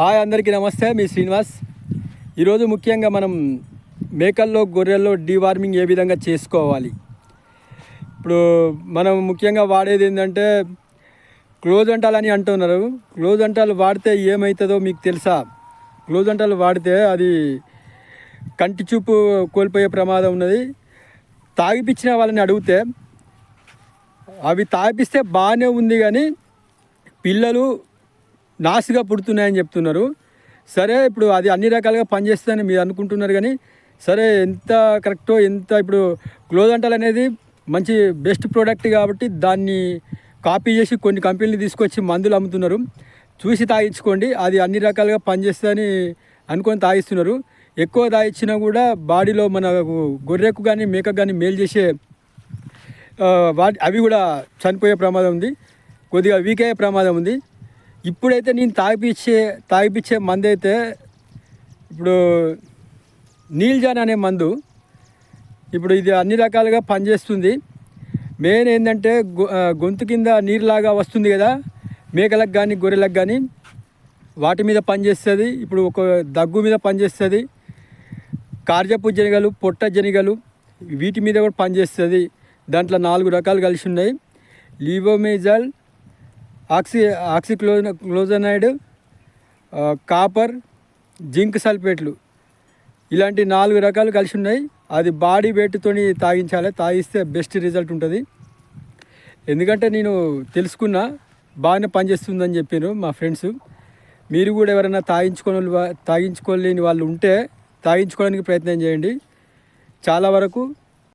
Hi అందరికీ నమస్తే మీ శ్రీనివాస్. ఈరోజు ముఖ్యంగా మనం మేకల్లో గొర్రెల్లో డీవార్మింగ్ ఏ విధంగా చేసుకోవాలి? ఇప్పుడు మనం ముఖ్యంగా వాడేది ఏంటంటే క్లోజ్ అంటాలని అంటున్నారు. క్లోజ్ అంటాలు వాడితే ఏమవుతుందో మీకు తెలుసా? క్లోజ్ అంటాలు వాడితే అది కంటి చూపు కోల్పోయే ప్రమాదం ఉన్నది. తాగిపించిన వాళ్ళని అడిగితే అవి తాగిపిస్తే బాగానే ఉంది కానీ పిల్లలు నాసిగా పుడుతున్నాయని చెప్తున్నారు. సరే ఇప్పుడు అది అన్ని రకాలుగా పనిచేస్తుందని మీరు అనుకుంటున్నారు కానీ సరే ఎంత కరెక్టో ఎంత ఇప్పుడు క్లోజ్ అంటల్ అనేది మంచి బెస్ట్ ప్రోడక్ట్ కాబట్టి దాన్ని కాపీ చేసి కొన్ని కంపెనీలు తీసుకొచ్చి మందులు అమ్ముతున్నారు. చూసి తాగించుకోండి అది అన్ని రకాలుగా పనిచేస్తుందని అనుకొని తాగిస్తున్నారు. ఎక్కువ తాగిచ్చినా కూడా బాడీలో మన గొర్రెకు కానీ మేకకు కానీ మేలు చేసే వాటి అవి కూడా చనిపోయే ప్రమాదం ఉంది. కొద్దిగా వీక్ అయ్యే ప్రమాదం ఉంది. ఇప్పుడైతే నేను తాగిపించే తాగిపించే మందు అయితే ఇప్పుడు నీల్జాన్ అనే మందు ఇప్పుడు ఇది అన్ని రకాలుగా పనిచేస్తుంది. మెయిన్ ఏంటంటే గొ- గొంతు కింద నీరులాగా వస్తుంది కదా మేకలకు కానీ గొర్రెలకు కానీ వాటి మీద పనిచేస్తుంది. ఇప్పుడు ఒక దగ్గు మీద పనిచేస్తుంది. కార్జపు జనిగలు పొట్ట జనిగలు వీటి మీద కూడా పనిచేస్తుంది. దాంట్లో నాలుగు రకాలు కలిసి ఉన్నాయి. Levamisole oxy oxyclozanide copper zinc సల్ఫేట్లు ఇలాంటి నాలుగు రకాలు కలిసి ఉన్నాయి. అది బాడీ వెయిట్తోని తాగించాలి. తాగిస్తే బెస్ట్ రిజల్ట్ ఉంటుంది. ఎందుకంటే నేను తెలుసుకున్నా బాగానే పనిచేస్తుందని చెప్పాను మా ఫ్రెండ్స్. మీరు కూడా ఎవరైనా తాగించుకోని తాగించుకోలేని వాళ్ళు ఉంటే తాగించుకోవడానికి ప్రయత్నం చేయండి. చాలా వరకు